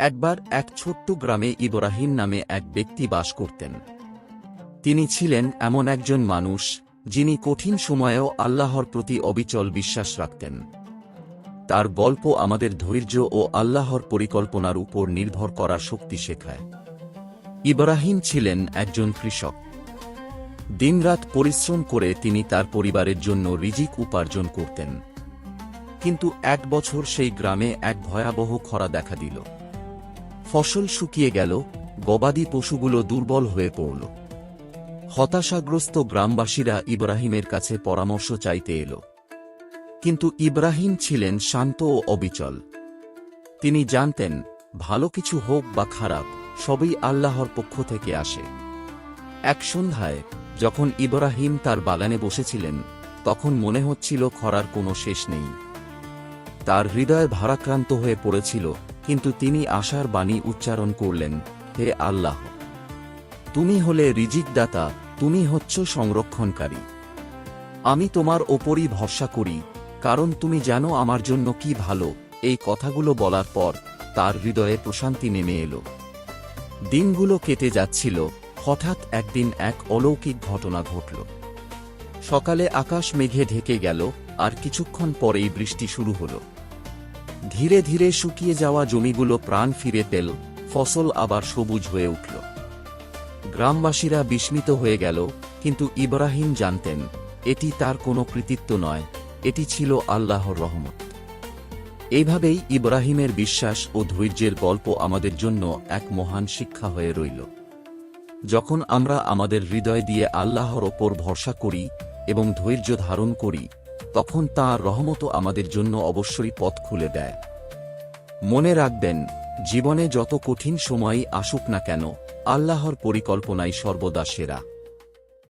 একবার এক ছোট্ট গ্রামে ইব্রাহিম নামে এক ব্যক্তি বাস করতেন। তিনি ছিলেন এমন একজন মানুষ, যিনি কঠিন সময়েও আল্লাহর প্রতি অবিচল বিশ্বাস রাখতেন। তার গল্প আমাদের ধৈর্য ও আল্লাহর পরিকল্পনার উপর নির্ভর করার শক্তি শেখায়। ইব্রাহিম ছিলেন একজন কৃষক। দিনরাত পরিশ্রম করে তিনি তার পরিবারের জন্য রিজিক উপার্জন করতেন। কিন্তু এক বছর সেই গ্রামে এক ভয়াবহ খরা দেখা দিল। ফসল শুকিয়ে গেল, গবাদি পশুগুলো দুর্বল হয়ে পড়ল। হতাশাগ্রস্ত গ্রামবাসীরা ইব্রাহিমের কাছে পরামর্শ চাইতে এল। কিন্তু ইব্রাহিম ছিলেন শান্ত ও অবিচল। তিনি জানতেন, ভালো কিছু হোক বা খারাপ, সবই আল্লাহর পক্ষ থেকে আসে। এক সন্ধ্যায়, যখন ইব্রাহিম তার বাগানে বসেছিলেন, তখন মনে হচ্ছিল খরার কোনো শেষ নেই। তার হৃদয় ভারাক্রান্ত হয়ে পড়েছিল কিন্তু তিনি আশার বাণী উচ্চারণ করলেন, হে আল্লাহ, তুমি হলে রিজিকদাতা, তুমি হচ্ছ সংরক্ষণকারী। আমি তোমার ওপরই ভরসা করি, কারণ তুমি জানো আমার জন্য কি ভালো। এই কথাগুলো বলার পর তার হৃদয়ে প্রশান্তি নেমে এলো। দিনগুলো কেটে যাচ্ছিল, হঠাৎ একদিন এক অলৌকিক ঘটনা ঘটল। সকালে আকাশ মেঘে ঢেকে গেল, আর কিছুক্ষণ পরেই বৃষ্টি শুরু হল। ধীরে ধীরে শুকিয়ে যাওয়া জমিগুলো প্রাণ ফিরে পেল, ফসল আবার সবুজ হয়ে উঠল। গ্রামবাসীরা বিস্মিত হয়ে গেল, কিন্তু ইব্রাহিম জানতেন, এটি তার কোনো কৃতিত্ব নয়, এটি ছিল আল্লাহর রহমত। এইভাবেই ইব্রাহিমের বিশ্বাস ও ধৈর্যের গল্প আমাদের জন্য এক মহান শিক্ষা হয়ে রইল। যখন আমরা আমাদের হৃদয় দিয়ে আল্লাহর ওপর ভরসা করি এবং ধৈর্য ধারণ করি তখন তাঁর রহমত আমাদের জন্য অবশ্যই পথ খুলে দেয়। মনে রাখবেন, জীবনে যত কঠিন সময়ই আসুক না কেন, আল্লাহর পরিকল্পনাই সর্বদা সেরা।